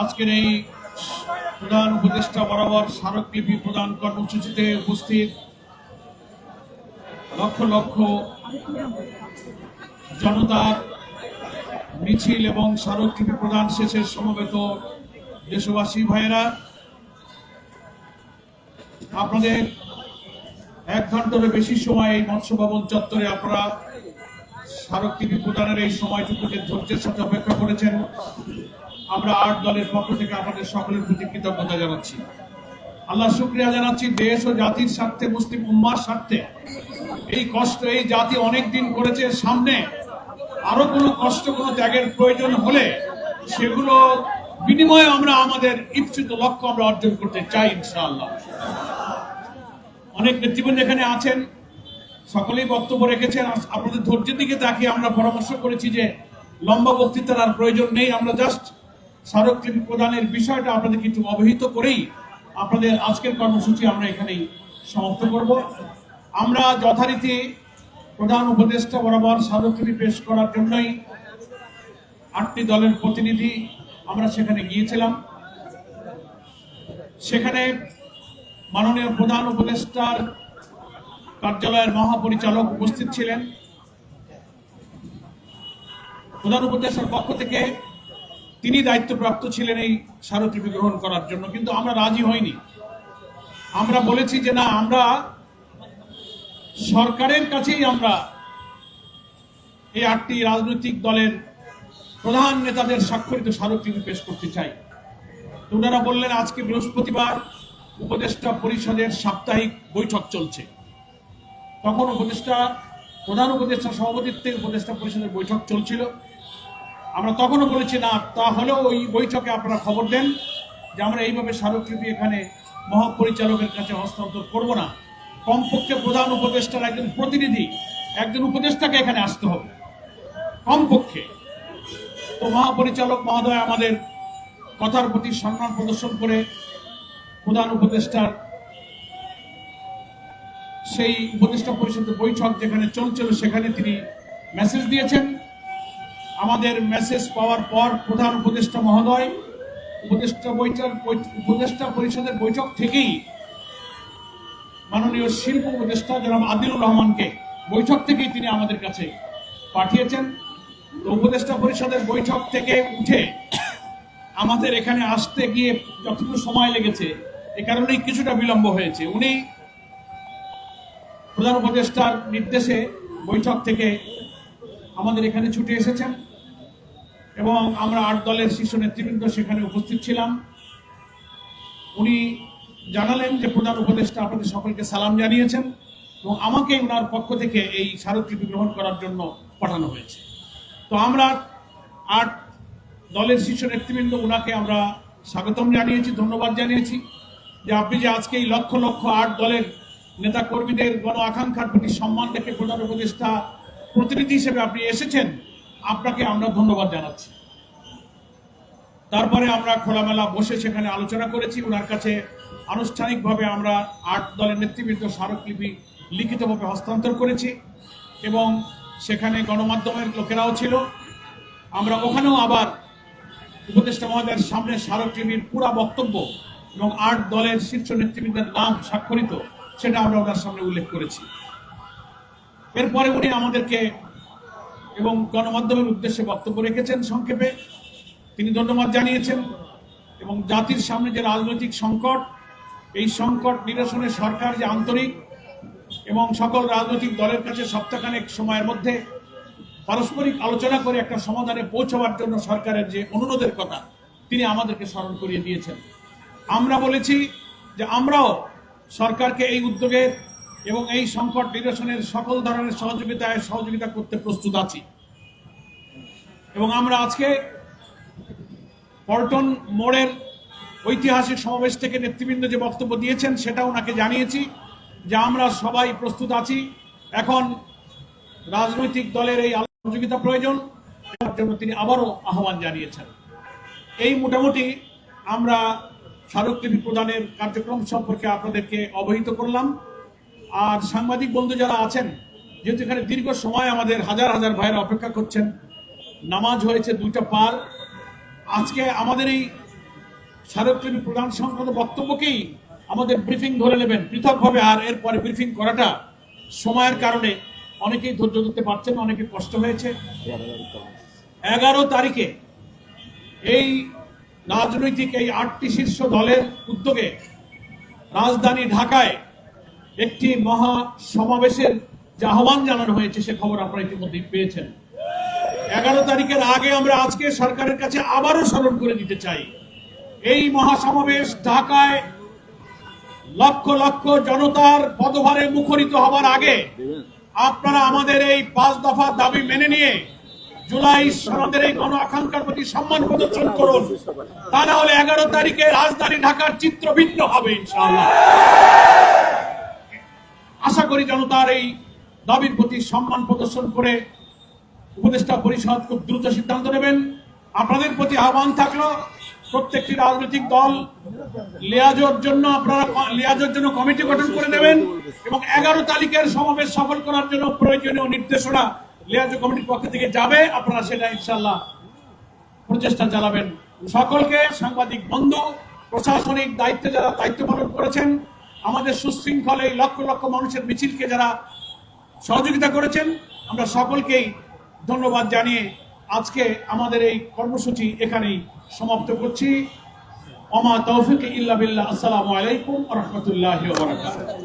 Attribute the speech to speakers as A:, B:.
A: আজকের এই প্রধান উপদেষ্টা বরাবর স্মারকলিপি প্রদান কর্মসূচিতে উপস্থিত লক্ষ লক্ষ জনতার মিছিল এবং স্মারকলিপি প্রদান শেষে সমবেত দেশবাসী ভাইয়েরা, আপনাদের এক ঘন্টারও বেশি সময় এই মৎস্য ভবন চত্বরে আপনারা স্মারকলিপি প্রদানের এই সময়টুকুকে ধৈর্যের সাথে অপেক্ষা করেছেন। আমরা আট দলের পক্ষ থেকে আপনাদের সকলের প্রতি কৃতজ্ঞতা জানাচ্ছি। আল্লাহ শুক্রিয়া জানাচ্ছি দেশ ও জাতির স্বার্থে, মুসলিম উম্মার স্বার্থে। এই কষ্ট, এই জাতি অনেক দিন করেছে, সামনে আরও কোনো কষ্ট, কোনো ত্যাগের প্রয়োজন হলে সেগুলো বিনিময়ে আমরা আমাদের ইচ্ছিত লক্ষ্য আমরা অর্জন করতে চাই ইনশাআল্লাহ। অনেক নেতৃবৃন্দ এখানে আছেন, সকলেই বক্তব্য রেখেছেন। আপনাদের ধৈর্যের দিকে তাকিয়ে আমরা পরামর্শ করেছি যে লম্বা বক্তৃতার আর প্রয়োজন নেই, আমরা জাস্ট স্মারকলিপি প্রদানের বিষয়টা আপনাদের কিছু অবহিত করেই আপনাদের আজকের কর্মসূচি আমরা এখানেই সমাপ্ত করব। আমরা যথারীতি প্রধান উপদেষ্টা বরাবর স্মারকলিপি পেশ করার জন্যই আটটি দলের প্রতিনিধি আমরা সেখানে গিয়েছিলাম। সেখানে মাননীয় প্রধান উপদেষ্টার কার্যালয়ের মহাপরিচালক উপস্থিত ছিলেন। প্রধান উপদেষ্টার পক্ষ থেকে তিনি দায়িত্বপ্রাপ্ত ছিলেন এই স্মারকলিপি গ্রহণ করার জন্য, কিন্তু আমরা রাজি হইনি। আমরা বলেছি যে না, আমরা সরকারের কাছেই আমরা এই আটটি রাজনৈতিক দলের প্রধান নেতাদের স্বাক্ষরিত স্মারকলিপি পেশ করতে চাই। তো ওনারা বললেন, আজকে বৃহস্পতিবার উপদেষ্টা পরিষদের সাপ্তাহিক বৈঠক চলছে। তখন উপদেষ্টা, প্রধান উপদেষ্টা সভাপতিত্বে উপদেষ্টা পরিষদের বৈঠক চলছিল। আমরা তখনও বলেছি, না তাহলেও ওই বৈঠকে আপনারা খবর দেন যে আমরা এইভাবে স্মারকলিপি এখানে মহাপরিচালকের কাছে হস্তান্তর করব না। কমপক্ষে প্রধান উপদেষ্টার একজন প্রতিনিধি, একজন উপদেষ্টাকে এখানে আসতে হবে। কমপক্ষে। তো মহাপরিচালক মহোদয় আমাদের কথার প্রতি সম্মান প্রদর্শন করে প্রধান উপদেষ্টার সেই উপদেষ্টা পরিষদের বৈঠক যেখানে চলছিল, সেখানে তিনি মেসেজ দিয়েছেন। আমাদের মেসেজ পাওয়ার পর প্রধান উপদেষ্টা মহোদয়, উপদেষ্টা বৈঠক, উপদেষ্টা পরিষদের বৈঠক থেকেই মাননীয় শিল্প উপদেষ্টা জনাব আদিলুর রহমানকে বৈঠক থেকেই তিনি আমাদের কাছে পাঠিয়েছেন। উপদেষ্টা পরিষদের বৈঠক থেকে উঠে আমাদের এখানে আসতে গিয়ে যতটুকু সময় লেগেছে, এ কারণেই কিছুটা বিলম্ব হয়েছে। উনি প্রধান উপদেষ্টার নির্দেশে বৈঠক থেকে আমাদের এখানে ছুটে এসেছেন। এবং আমরা আট দলের শীর্ষ নেতৃবৃন্দ সেখানে উপস্থিত ছিলাম। উনি জানালেন যে প্রধান উপদেষ্টা আপনাদের সকলকে সালাম জানিয়েছেন এবং আমাকে ওনার পক্ষ থেকে এই স্মারকলিপি গ্রহণ করার জন্য পাঠানো হয়েছে। তো আমরা আট দলের শীর্ষ নেতৃবৃন্দ ওনাকে আমরা স্বাগতম জানিয়েছি, ধন্যবাদ জানিয়েছি যে আপনি যে আজকে এই লক্ষ লক্ষ আট দলের নেতা কর্মীদের গণ আকাঙ্ক্ষার প্রতি সম্মান রেখে প্রধান উপদেষ্টা প্রতিনিধি হিসেবে আপনি এসেছেন আপনাকে আমরা ধন্যবাদ জানাচ্ছি। তারপরে আমরা খোলামেলা বসে সেখানে আলোচনা করেছি। ওনার কাছে আনুষ্ঠানিকভাবে আমরা আট দলের নেতৃবৃন্দ স্মারকলিপি লিখিতভাবে হস্তান্তর করেছি এবং সেখানে গণমাধ্যমের লোকেরাও ছিল। আমরা ওখানেও আবার উপদেষ্টা মহোদয়ের সামনে স্মারকলিপির পুরা বক্তব্য এবং আট দলের শীর্ষ নেতৃবৃন্দের নাম স্বাক্ষরিত, সেটা আমরা ওনার সামনে উল্লেখ করেছি। এরপরে উনি আমাদেরকে এবং গণমাধ্যমের উদ্দেশ্যে বক্তব্য রেখেছেন সংক্ষেপে। তিনি ধন্যবাদ জানিয়েছেন এবং জাতির সামনে যে রাজনৈতিক সংকট, এই সংকট নিরসনে সরকার যে আন্তরিক এবং সকল রাজনৈতিক দলের কাছে সপ্তাহখানেক সময়ের মধ্যে পারস্পরিক আলোচনা করে একটা সমাধানে পৌঁছাবার জন্য সরকারের যে অনুরোধের কথা, তিনি আমাদেরকে স্মরণ করিয়ে দিয়েছেন। আমরা বলেছি যে আমরাও সরকারকে এই উদ্যোগে এবং এই সংকট নিরসনের সকল ধরনের সহযোগিতায় সহযোগিতা করতে প্রস্তুত আছি। এবং আমরা আজকে পল্টন মোড়ের ঐতিহাসিক সমাবেশ থেকে নেতৃবৃন্দ যে বক্তব্য দিয়েছেন সেটা ওনাকে জানিয়েছি যে আমরা সবাই প্রস্তুত আছি। এখন রাজনৈতিক দলের এই সহযোগিতা প্রয়োজন জন্য তিনি আবারও আহ্বান জানিয়েছেন। এই মোটামুটি আমরা স্মারকলিপি প্রদানের কার্যক্রম সম্পর্কে আপনাদেরকে অবহিত করলাম। আর সাংবাদিক বন্ধু যারা আছেন, যেহেতু এখানে দীর্ঘ সময় আমাদের হাজার হাজার ভাইয়েরা অপেক্ষা করছেন, নামাজ হয়েছে দুইটা পার। আজকে আমাদের এই স্মারকলিপি প্রধান সংক্রান্ত বক্তব্যকেই আমাদের ব্রিফিং ধরে নেবেন। পৃথকভাবে আর এরপরে ব্রিফিং করাটা সময়ের কারণে অনেকেই ধৈর্য ধরতে পারছেন অনেকে কষ্ট হয়েছে। এগারো তারিখে এই রাজনৈতিক এই আটটি শীর্ষ দলের উদ্যোগে রাজধানী ঢাকায় একটি মহা সমাবেশের যে আহ্বান জানানো হয়েছে, সে খবর আপনারা ইতিমধ্যে পেয়েছেন। এগারো তারিখের আগে আমরা আজকে সরকারের কাছে আবারও স্মরণ করে দিতে চাই। এই মহাসমাবেশ ঢাকায় লক্ষ লক্ষ জনতার পদভারে মুখরিত হবার আগে আপনারা আমাদের এই পাঁচ দফা দাবি মেনে নিয়ে জুলাই সনদের এই গণ আকাঙ্ক্ষার প্রতি সম্মান প্রদর্শন করুন। তা না হলে এগারো তারিখে রাজধানী ঢাকার চিত্র ভিন্ন হবে, ইনশাআল্লাহ। আশা করি জনতার এই দাবির প্রতি সম্মান প্রদর্শন করে উপদেষ্টা পরিষদ খুব দ্রুত সিদ্ধান্ত নেবেন। আপনাদের প্রতি আহ্বান থাকল, প্রত্যেকটি রাজনৈতিক দল লিয়াজোর জন্য আপনারা লিয়াজোর জন্য কমিটি গঠন করে দেবেন এবং এগারো তারিখের সমাবেশ সফল করার জন্য প্রয়োজনীয় নির্দেশনা লিয়াজো কমিটির পক্ষ থেকে যাবে। আপনারা সেটা ইনশাল্লাহ প্রচেষ্টা চালাবেন। সকলকে সাংবাদিক বন্ধু, প্রশাসনিক দায়িত্বে যারা দায়িত্ব পালন করেছেন আমাদের সুশৃঙ্খল এই লক্ষ লক্ষ মানুষের মিছিলকে যারা সহযোগিতা করেছেন, আমরা সকলকেই ধন্যবাদ জানিয়ে আজকে আমাদের এই কর্মসূচি এখানেই সমাপ্ত করছি। অমা তৌফিক ইল্লা বিল্লাহ। আসসালামু আলাইকুম রহমতুল্লাহ